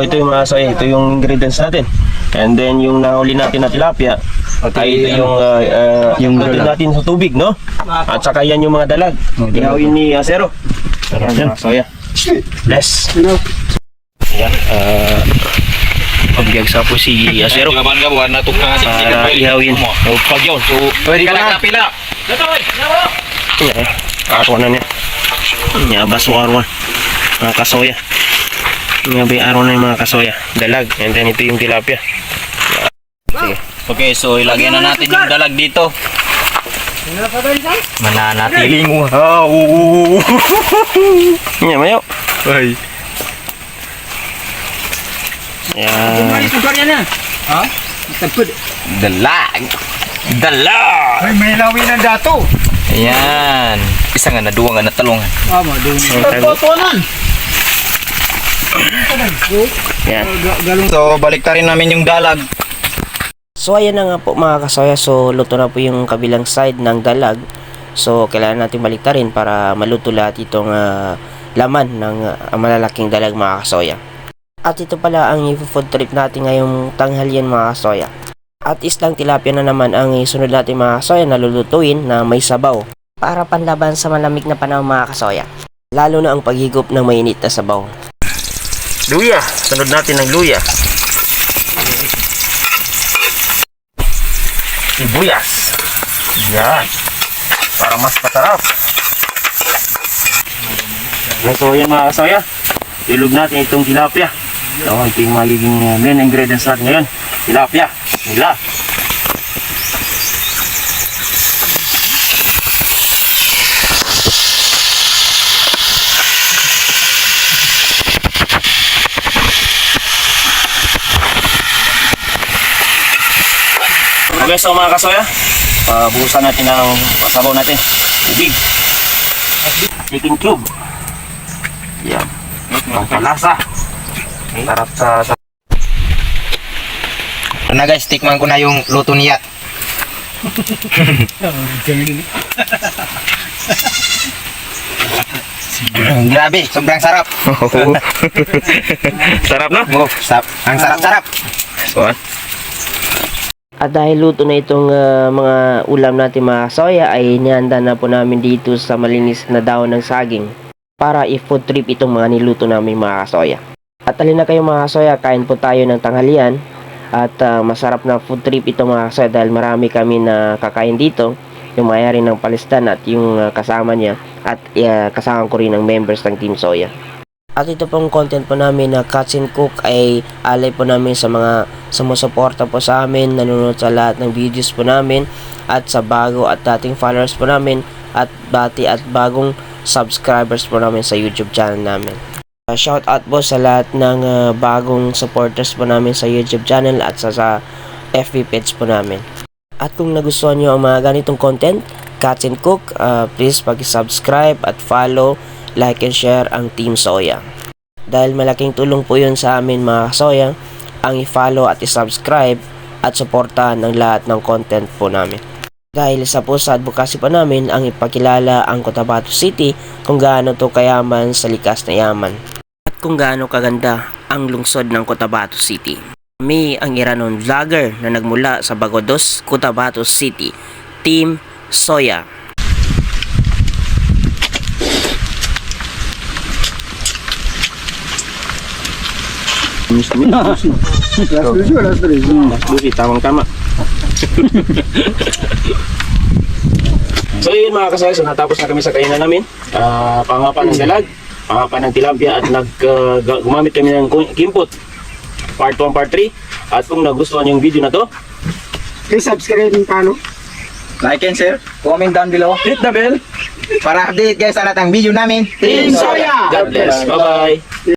So ito yung mga soy, ito yung ingredients natin. And then yung nahuli natin na tilapia, ay ito yung uh, uh, Yung natin sa tubig, no? At saka yan yung mga dalag. dalag. Ihawin ni Acero. Yan, mga soya. Bless. Yan, uh, pabiyag sa po si Acero. Gaban ka buwan na tukang Para ihawin. O pag yun. So, Pwede ka na. pila. Yan, araw na niya. Yan, baso araw. Mga kasoya. Yung araw na yung mga kasoya. Dalag. And then ito yung tilapia. Okay, so ilagyan na natin yung dalag dito. Mananatiling wow. Yan, mayo. Ay. Yan. Dalag. Dalag. Ay, may lawin ng dato. Ayan. Isa nga na, duwa nga na talungan. Tama, doon. Yan. So, balik rin namin yung dalag. So ayan na nga po mga kasoya, so luto na po yung kabilang side ng dalag. So kailangan natin baliktarin para maluto lahat itong ah, laman ng ah, malalaking dalag mga kasoya. At ito pala ang food trip natin ngayong tanghalian mga kasoya. At islang tilapia na naman ang isunod natin mga kasoya na lulutuin na may sabaw. Para panlaban sa malamig na panahon mga kasoya. Lalo na ang paghigop ng mainit na sabaw. Luya. Sunod natin ng luya. Sibuyas. Yan. Para mas masarap. So yan mga kasoya. Ilog natin itong tilapia. So ito yung magiging uh, main ingredients natin ngayon. Tilapia. Nila. Okay, so mga kasoya, pabuhusan natin ang pasabaw natin. Tubig. Chicken cube. Yan. Pampalasa. Sarap sa, sa Ito na guys, tikman ko na yung luto niya. Grabe, sobrang sarap. Sarap no? Oh, sap. Ang sarap-sarap. Ah. At dahil luto na itong ah, mga ulam natin mga soya ay nihanda na po namin dito sa malinis na dahon ng saging para i-food trip itong mga niluto namin mga soya. At alin na kayo mga soya, kain po tayo ng tanghalian at ah, masarap na food trip itong mga soya dahil marami kami na kakain dito yung mayari ng palistan at yung ah, kasama niya at ah, kasama ko rin ng members ng Team Soya. At ito pong content po namin na Cuts and Cook ay alay po namin sa mga sumusuporta po sa amin, nanonood sa lahat ng videos po namin at sa bago at dating followers po namin at bati at bagong subscribers po namin sa YouTube channel namin. Uh, shout out po sa lahat ng uh, bagong supporters po namin sa YouTube channel at sa, sa FB page po namin. At kung nagustuhan nyo ang mga ganitong content, Cuts and Cook, uh, please pag-subscribe at follow, like and share ang Team Soya. Dahil malaking tulong po yun sa amin mga Soya, ang i-follow at i-subscribe at suportahan ng lahat ng content po namin. Dahil sa po sa advocacy pa namin ang ipakilala ang Cotabato City kung gaano to kayaman sa likas na yaman. At kung gaano kaganda ang lungsod ng Cotabato City. Kami ang Iranon vlogger na nagmula sa Bagodos, Cotabato City. Team Soya. Lucy, tamang tama. so yun mga kasoya, so natapos na kami sa kainan namin. Ah, pangapan ng dalag, pangapan ng tilapia at nag, gumamit kami ng kimpot. Part 1, part 3. At kung nagustuhan yung video na to, Please subscribe and follow. Like and share, comment down below. hit the bell. Para update guys sa lahat ng video namin. Team Soya! God bless. Bye-bye.